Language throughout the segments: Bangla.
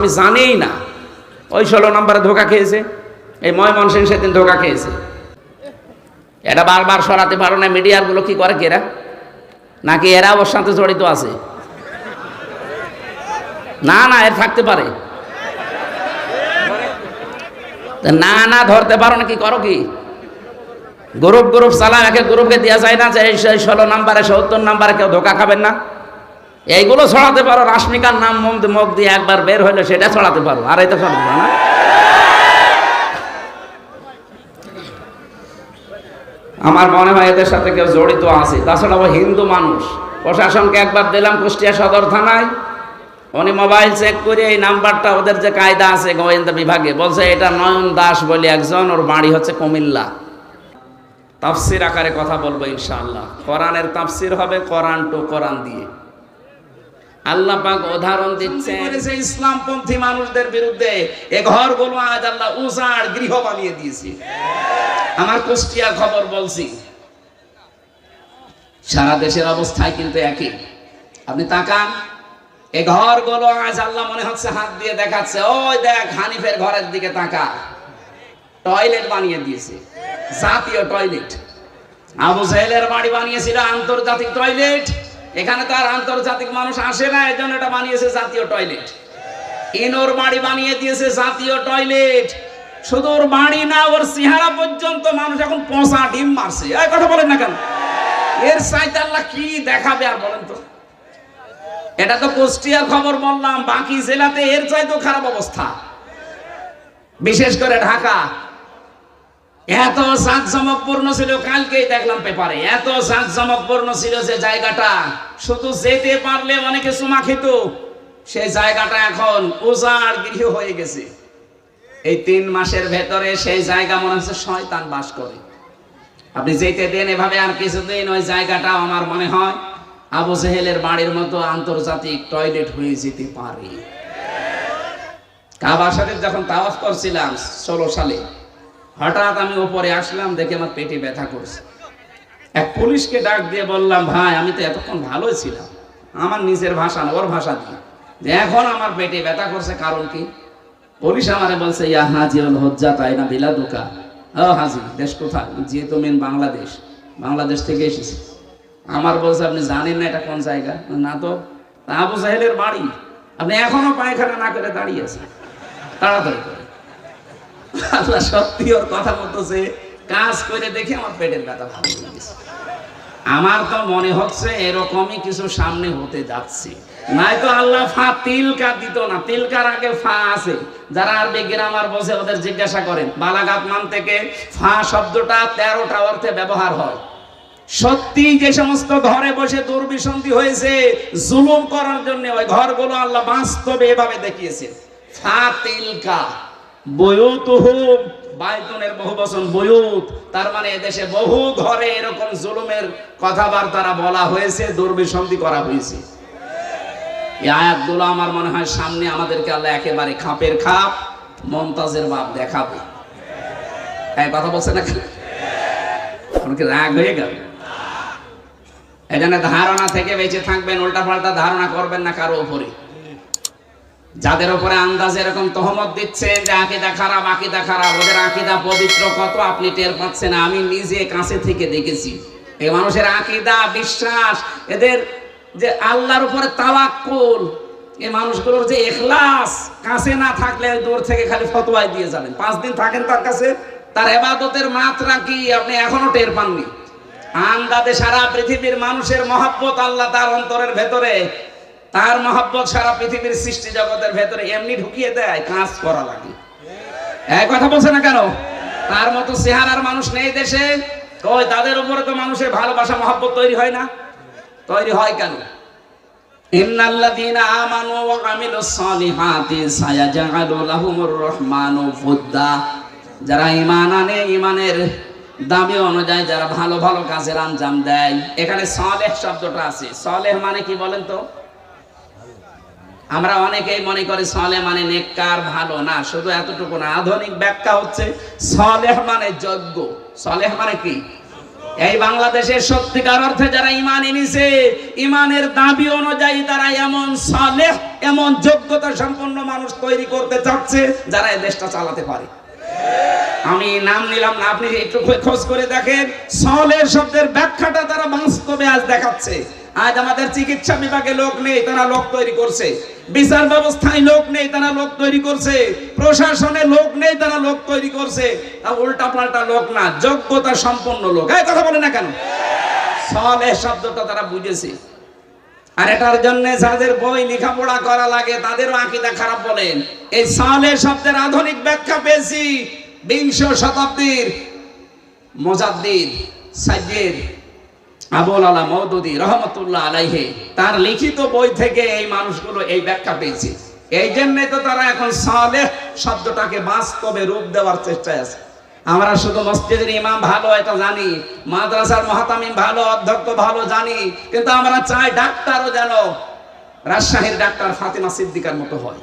আমি জানিই না। ওই ষোলো নম্বরে ধোকা খেয়েছে। এই ময়মন সিং সেদিন ধোকা খেয়েছে। এটা বারবার সরাতে পারো না, মিডিয়ারগুলো কি করে কেরা নাকি এরা ওর সাথে জড়িত আছে? না না, এর থাকতে পারে। না না, ধরতে পারো না, কি করো কি? গ্রুপ গ্রুপ চালাম একে গ্রুপকে দেওয়া যায় না যে ষোলো নাম্বারে, সত্তর নাম্বারে কেউ ধোকা খাবেন না। এইগুলো ছড়াতে পারো, রাশ্মিকার নাম মুখ দিয়ে- একবার বের হইল, সেটা ছড়াতে পারো। আর এটা ছড়াতে পারো না। আমার মনে হয় এদের সাথে কেউ জড়িত আছে। তাছাড়া ও হিন্দু মানুষ। প্রশাসনকে একবার দিলাম, কুষ্টিয়া সদর থানায়। উনি মোবাইল চেক করে এই নাম্বারটা, ওদের যে কায়দা আছে গোয়েন্দা বিভাগে, বলছে এটা নয়ন দাস বলে একজন, ওর বাড়ি হচ্ছে কুমিল্লা। তাফসির আকারে কথা বলব ইনশাআল্লাহ। কোরআনের তাফসির হবে কোরআন টু কোরআন দিয়ে। আল্লাহ পাক উদাহরণ দিচ্ছে ইসলামপন্থী মানুষদের বিরুদ্ধে। এ ঘরগুলো আজ আল্লাহ উজাড় গৃহ বানিয়ে দিয়েছে। আমার কুষ্টিয়ার খবর বলছি। সারা দেশের অবস্থায় কিন্তু একই। আপনি তাকান এ ঘরগুলো আজ আল্লাহ মনে হচ্ছে হাত দিয়ে দেখাচ্ছে। ওই দেখ হানিফের ঘরের দিকে তাকা। টয়লেট বানিয়ে দিয়েছে। জাতীয় টয়লেট। আবু জাহেলের বাড়ি বানিয়েছিল আন্তর্জাতিক টয়লেট। এখানে তো আর আন্তর্জাতিক মানুষ আসে না এই জন্য এটা বানিয়েছে জাতীয় টয়লেট। ইনোর বাড়ি বানিয়ে দিয়েছে জাতীয় টয়লেট। শুধু ওর বাড়ি না, ওর চেহারা পর্যন্ত মানুষ এখন পচা ডিম মারছে। এই কথা বলেন না কেন? এর সাইতে আল্লাহ কি দেখাবে আর বলেন তো? এটা তো কুষ্টিয়ার খবর বললাম, বাকি জেলাতে এর চাইতেও খারাপ অবস্থা। বিশেষ করে ঢাকা। এত জাঁকজমকপূর্ণ ছিল, কালকেই দেখলাম পেপারে, এত জাঁকজমকপূর্ণ ছিল যে জায়গাটা। শুধু যেতে পারলে অনেকে চুমা খেত সেই জায়গাটা এখন উজাড় গৃহ হয়ে গেছে। এই তিন মাসের ভেতরে সেই জায়গা মনে হচ্ছে শয়তান বাস করে। আপনি যেতে দেন, এভাবে আর কিছুদিন ওই জায়গাটা আমার মনে হয় আবু জেহেলের বাড়ির মতো আন্তর্জাতিক টয়লেট হয়ে যেতে পারে। কাবা শরীফ যখন তাওয়াফ করছিলাম, ষোলো সালে হঠাৎ আমি ওপরে আসলাম, দেখে আমার পেটে ব্যথা করছে। এক পুলিশকে ডাক দিয়ে বললাম, ভাই, আমি তো এতক্ষণ ভালোই ছিলাম। আমার নিজের ভাষা না, ওর ভাষা দিয়ে। যে এখন আমার পেটে ব্যথা করছে, কারণ কি? পুলিশ আমারে বলছে, ইয়া হাজি হল হজ্জা তাই না বিলা দোকা ও হাজি দেশ কোথায়? যেহেতু মেন বাংলাদেশ বাংলাদেশ থেকে এসেছি। আমার বলছে, আপনি জানেন না এটা কোন জায়গা? না তো। আবু সাহেলের বাড়ি? আপনি এখনও পায়খানা না করে দাঁড়িয়ে আছেন। তাড়াতাড়ি আল্লাহ সত্যি ওর কথা যে কাজ করে দেখে আমার পেটের ব্যথা ভালো হয়ে গেছে। আমার তো মনে হচ্ছে এরকমই কিছু সামনে হতে যাচ্ছে। আল্লাহ ফা তিলকা দিত না, তিলকার আগে ফা আছে। যারা বসে ওদের জিজ্ঞাসা করেন, বালাগাত মান থেকে ফা শব্দটা তেরোটা অর্থে ব্যবহার হয়। সত্যি যে সমস্ত ঘরে বসে দুর্বিসন্ধি হয়েছে, জুলুম করার জন্য ওই ঘরগুলো আল্লাহ বাস্তবে এভাবে দেখিয়েছে ফা তিলকা। বয়ুতুহুম বাইতুনের বয়ুত। তার মানে এদেশে বহু ঘরে এরকম জুলুমের বলা হয়েছে করা হয়েছে। আমার মনে হয় সামনে আমাদেরকে আল্লাহ একেবারে খাপের খাপ, মমতাজের বাপ দেখাবে। কথা বলছে না রাগ হয়ে গেল? এই ধারণা থেকে বেঁচে থাকবেন উল্টা পাল্টা ধারণা করবেন না কারও উপরে। যাদের উপরে আন্দাজ এরকম তহমত দিচ্ছেন যে আকিদা খারাপ আকিদা খারাপ, ওদের আকিদা পবিত্র কত আপনি টের পাচ্ছেন? আমি নিজে কাছে থেকে দেখেছি। এই মানুষের আকিদা, বিশ্বাস, এদের যে আল্লাহর উপরে তাওয়াক্কুল এই মানুষগুলোর যে এখলাস কাছে না থাকলে দূর থেকে খালি ফতোয়াই দিয়ে যাবেন পাঁচ দিন থাকেন তার কাছে, তার এবাদতের মাত্রা কি আপনি এখনও টের পাননি? আন্দাজে সারা পৃথিবীর মানুষের মহাব্বত আল্লাহ তার অন্তরের ভেতরে। তার মহাব্বত সারা পৃথিবীর সৃষ্টি জগতের ভেতরে এমনি ঢুকিয়ে দেয়, কাজ করা লাগে। এক কথা বলছে না কেন? তার মতো চেহারার মানুষ নেই দেশে। কই তাদের উপরে তো মানুষের ভালোবাসা, মহাব্বত তৈরি হয় না। তৈরি হয় কেন? যারা ঈমান আনে, ঈমানের দাবি অনুযায়ী যারা ভালো ভালো কাজের আঞ্জাম দেয়, এখানে সালেহ শব্দটা আছে। সালেহ মানে কি বলেন তো? আমরা অনেকেই মনে করি সলে মানে নেককার ভালো না, শুধু এতটুকু না। আধুনিক ব্যাখ্যা হচ্ছে সলেহ মানে যজ্ঞ সলেহ মানে কি? এই বাংলাদেশের সত্যিকার অর্থে যারা ইমান এনেছে, ইমানের দাবি অনুযায়ী তারা এমন সালেহ, এমন যোগ্যতা সম্পন্ন মানুষ তৈরি করতে চাচ্ছে, যারা এই দেশটা চালাতে পারে। আমি নাম নিলাম না, আপনি একটু খোঁজ করে দেখেন। সলের শব্দের ব্যাখ্যাটা তারা বাস্তবে আজ দেখাচ্ছে। আজ আমাদের চিকিৎসা বিভাগে লোক নেই, তারা লোক তৈরি করছে। বিচার ব্যবস্থায় লোক নেই, তারা লোক তৈরি করছে। প্রশাসনে লোক নেই, তারা লোক তৈরি করছে। তা উল্টা পাল্টা লোক না, যোগ্যতা সম্পন্ন লোক। এই কথা বলে না কেন? সলের শব্দটা তারা বুঝেছে। আর এটার জন্য যাদের বই লেখাপড়া করা লাগে, তাদেরও আকিদা খারাপ বলেন। এই সালের শব্দের আধুনিক ব্যাখ্যা পেয়েছি। বিংশ শতাব্দীর মোজাদ্দিদ সাইয়েদ আবুল আলা মৌদুদি রহমতুল্লাহ আলাইহে, তার লিখিত বই থেকে এই মানুষগুলো এই ব্যাখ্যা পেয়েছে। এই জন্যই তো তারা এখন সালেহ শব্দটাকে বাস্তবে রূপ দেওয়ার চেষ্টায় আছে। আমরা শুধু মসজিদের ইমাম ভালো, এটা জানি। মাদ্রাসার মহাতামিম ভালো, অধ্যক্ষ ভালো, জানি। কিন্তু আমরা চাই ডাক্তারও যেন রাজশাহীর ডাক্তার ফাতিমা সিদ্দিকার মতো হয়।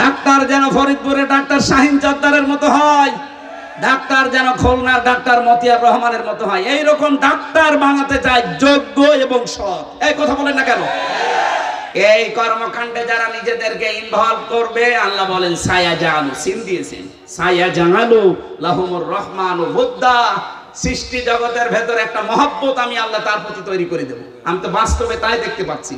ডাক্তার যেন ফরিদপুরের ডাক্তার শাহিন চদ্দারের মতো হয়। ডাক্তার যেন খুলনার ডাক্তার মতিয়ার রহমানের মতো হয়। এই রকম ডাক্তার বানাতে চায় যোগ্য এবং সৎ। এই কথা বলেন না কেন? এই কর্মকাণ্ডে যারা নিজেদেরকে ইনভলভ করবে, আল্লাহ বলেন সায়া জাহালু সিন দিয়েছেন। সায়া জাহালু লাহুমুর রহমান ও বুদ্ধা সৃষ্টি জগতের ভেতরে একটা মহব্বত আমি আল্লাহ তার প্রতি তৈরি করে দেবো। আমি তো বাস্তবে তাই দেখতে পাচ্ছি।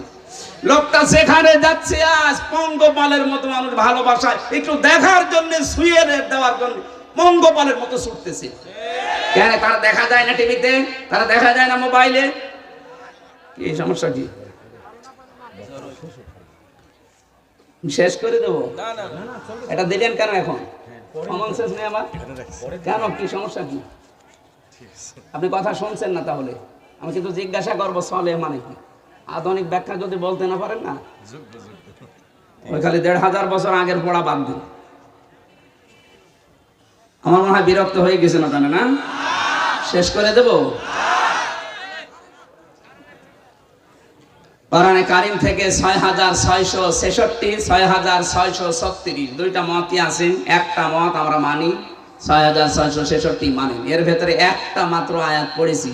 লোকটা সেখানে যাচ্ছে আজ, পঙ্গপালের মতো মানুষ ভালোবাসায়। একটু দেখার জন্য, শুয়ে দেওয়ার জন্য। পঙ্গপালের মতো ছুটতেছে। কেন তারা দেখা যায় না টিভিতে? তারা দেখা যায় না মোবাইলে? কি সমস্যা কি? শেষ করে দেবো? এটা দিলেন কেন এখন? কেন? কি সমস্যা কি? আপনি কথা শুনছেন না তাহলে। আমি কিন্তু জিজ্ঞাসা করব সলে মানে কি? আধুনিক ব্যাখ্যা যদি বলতে না পারেন না? ওই খালি দেড় হাজার বছর আগের পড়া বাদ দিন। আমার মনে হয় বিরক্ত হয়ে গেছেন ওখানে না? শেষ করে দেব? কোরআনে কারিম থেকে ছয় হাজার ছয়শো ছেষট্টি ছয় হাজার ছয়শো ছত্রিশ। দুইটা মতই আছে, একটা মত আমরা মানি ছয় হাজার ছয়শো ছেষট্টি মানেন। এর ভেতরে একটা মাত্র আয়াত পড়েছি।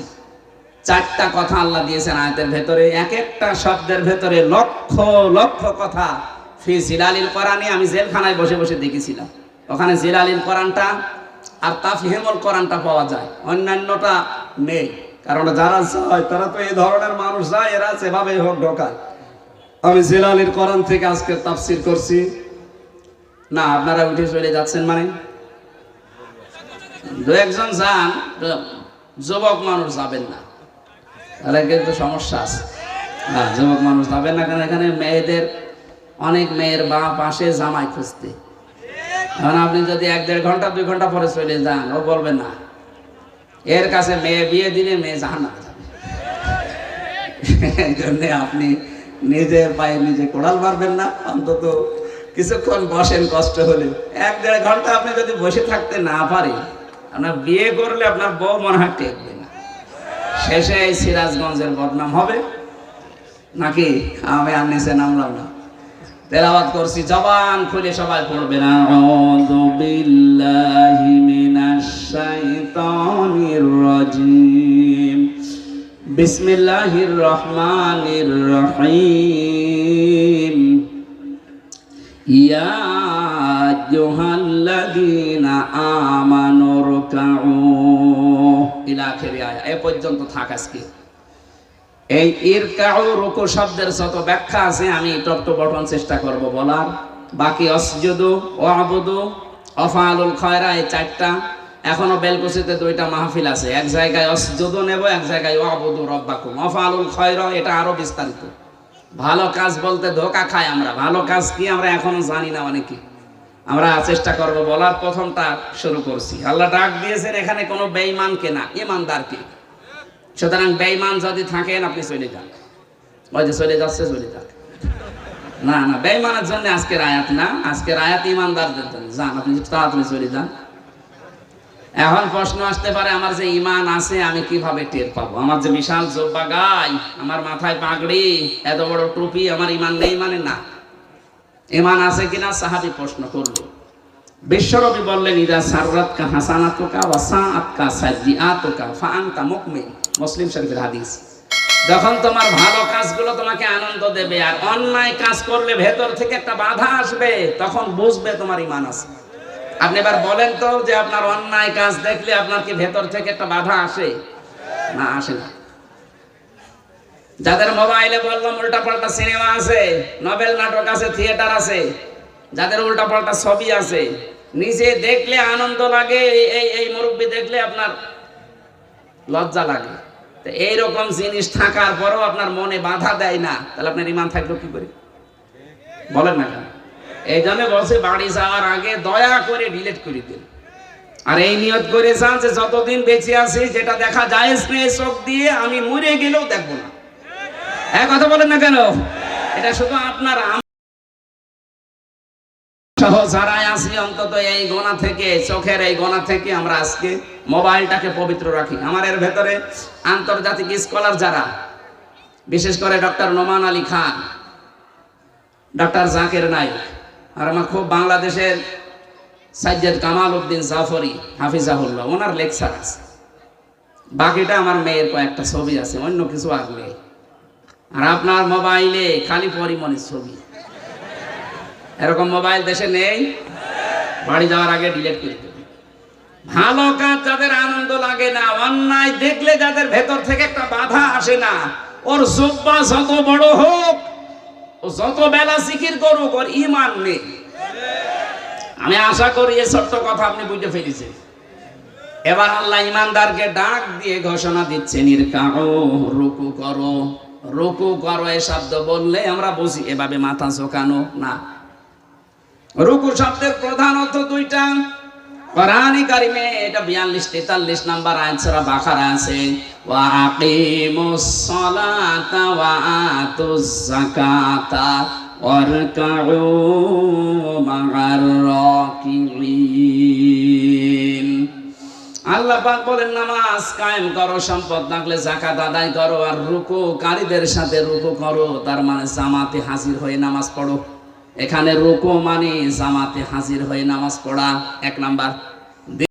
চারটা কথা আল্লাহ দিয়েছেন আয়াতের ভেতরে। এক একটা শব্দের ভেতরে লক্ষ লক্ষ কথা। ফি জিলালিল কোরআনে আমি জেলখানায় বসে বসে দেখেছিলাম। ওখানে জিলালিল কোরআনটা আর তাফহিমুল কোরআনটা পাওয়া যায়। অন্যান্যটা নেই। কারণ যারা যায় তারা তো এই ধরনের মানুষ যায়, এরা সেভাবে হোক ঢোকায়। আমি জিলালিল কোরআন থেকে আজকে তাফসির করছি। না, আপনারা উঠে চলে যাচ্ছেন মানে? দু একজন যান, যুবক মানুষ যাবেন না। তাহলে কিন্তু সমস্যা আছে। হ্যাঁ যুবক মানুষ যাবেন না, কারণ এখানে মেয়েদের, অনেক মেয়ের বা পাশে জামাই খুঁজতে। এখন আপনি যদি এক দেড় ঘণ্টা, দুই ঘণ্টা পরে চলে যান, ও বলবে না। এর কাছে মেয়ে বিয়ে দিলে মেয়ে জাহান না জন্যে আপনি নিজের পায়ে নিজে কোড়াল মারবেন না, অন্তত কিছুক্ষণ বসেন কষ্ট হলে। এক দেড় ঘণ্টা আপনি যদি বসে থাকতে না পারেন, আপনার বিয়ে করলে আপনার বউ মনে হয় টেকবে না। শেষে এই সিরাজগঞ্জের বদনাম হবে। নাকি আমি আর নিচে নামলাম না। তেলাওয়াত করছি, জবান খুলে সবাই পড়বে না বিসমিল্লাহির রহমানির রহিম। ইয়া আইয়ুহাল্লাযীনা এ পর্যন্ত থাক আজকে। এই ইরকাউ রুকু শব্দের যত ব্যাখ্যা আছে, আমি টপ টু বটন চেষ্টা করব বলার। বাকি অসজুদু ও আবুদু অফালুল খয়রা, এই চারটা। এখনও বেলকুচিতে দুইটা মাহফিল আছে। এক জায়গায় অসজুদু নেব, এক জায়গায় ও আবুদু রব্বাকুম। অফালুল খয়রা, এটা আরও বিস্তারিত। ভালো কাজ বলতে ধোকা খাই আমরা। ভালো কাজ কি আমরা এখনও জানি না অনেকে। আমরা চেষ্টা করব বলার। প্রথমটা শুরু করছি। আল্লাহ ডাক দিয়েছেন, এখানে কোনো বেঈমানকে না ইমানদারকে সুতরাং বেঈমান যদি থাকেন, আপনি চলে যান। ওই যে চলে যাচ্ছে, চলে যান। না না, বেঈমানের জন্য আজকের আয়াত না, আজকের আয়াত ইমানদারদের জন্য। যান, আপনি তাড়াতাড়ি চলে যান। এখন প্রশ্ন আসতে পারে, আমার যে ইমান আছে, আমি কীভাবে টের পাবো? আমার যে বিশাল জোব্বা গাই, আমার মাথায় পাগড়ি, এত বড় টুপি, আমার ইমান নেই মানে না। ইমান আছে কিনা, সাহাবি প্রশ্ন করল। বিশ্বরবি বললেন, ইদা সাররাত কা হাসানাতুকা ওয়া সাআতকা সাজ্জিআতুকা ফা আনতা মুকমিন। মুসলিম শরীফের হাদিস। যখন তোমার ভালো কাজগুলো তোমাকে আনন্দ দেবে আর অন্যায় কাজ করলে ভেতর থেকে একটা বাধা আসবে, তখন বুঝবে তোমার ইমান আছে। আপনি এবার বলেন তো যে আপনার অন্যায় কাজ দেখলে আপনার কি ভেতর থেকে একটা বাধা আসে? না আসে না। যাদের মোবাইলে বললাম উল্টা পাল্টা সিনেমা আছে নভেল নাটক আছে, থিয়েটার আছে, যাদের উল্টা পাল্টা ছবি আছে, নিজে দেখলে আনন্দ লাগে এই- এই মুরব্বী দেখলে আপনার লজ্জা লাগে। এইরকম জিনিস থাকার পরেও আপনার মনে বাধা দেয় না, তাহলে আপনার ইমান থাকল কি করে? বলেন না কেন? এই জন্য বলছে, বাড়ি যাওয়ার আগে দয়া করে ডিলিট করে দিন। আর এই নিয়ত করে যান যে যতদিন বেঁচে আছি, যেটা দেখা যায় চোখ দিয়ে, আমি মরে গেলেও দেখব না। এক কথা বলেন না কেন? এটা শুধু আপনার যারাই আছি অন্তত এই গোনা থেকে, চোখের এই গোনা থেকে আমরা আজকে মোবাইলটাকে পবিত্র রাখি। আমার এর ভেতরে আন্তর্জাতিক স্কলার যারা, বিশেষ করে ডক্টর নোমান আলী খান, ডক্টর জাকির আর আমার খুব বাংলাদেশের সাজ্জাদ কামাল উদ্দিন জাফরি, হাফিজাহুল্লাহ, ওনার লেকচার আছে। বাকিটা আমার মেয়ের কয়েকটা ছবি আছে, অন্য কিছু আর আর আপনার মোবাইলে খালি পরিমণির ছবি। এরকম মোবাইল দেশে নেই। বাড়ি যাওয়ার আগে ডিলিট করে ভালো কাজ যাদের আনন্দ লাগে না, অন্যায় দেখলে যাদের ভেতর থেকে একটা বাধা আসে না, ওর জব্বা যত বড় হোক যত বেলা সিকির করুক, ওর ইমান নেই। আমি আশা করি এই ছোট্ট কথা আপনি বুঝতে ফেলেছেন। এবার আল্লাহ ইমানদারকে ডাক দিয়ে ঘোষণা দিচ্ছে নির্কাও রুকু করো। রুকু করো এই শব্দ বললে আমরা বুঝি, এভাবে মাথা ঝোকানো না। রুকু শব্দের প্রধান অর্থ দুইটা। কোরআনে কারিমে এটা 42 43 নাম্বার আয়াত সূরা বাকারা আছে। ওয়া আকিমুস সালাতা ওয়া আতুজ যাকাতা ওয়ারকাউ মা'আর রাকিঈন। আল্লাহ পাক বলেন, নামাজ কায়েম করো, সম্পদ থাকলে জাকাত আদায় করো, আর রুকু কারীদের সাথে রুকু করো। তার মানে জামাতে হাজির হয়ে নামাজ পড়ো। এখানে রুকু মানে জামাতে হাজির হয়ে নামাজ পড়া। এক নাম্বার।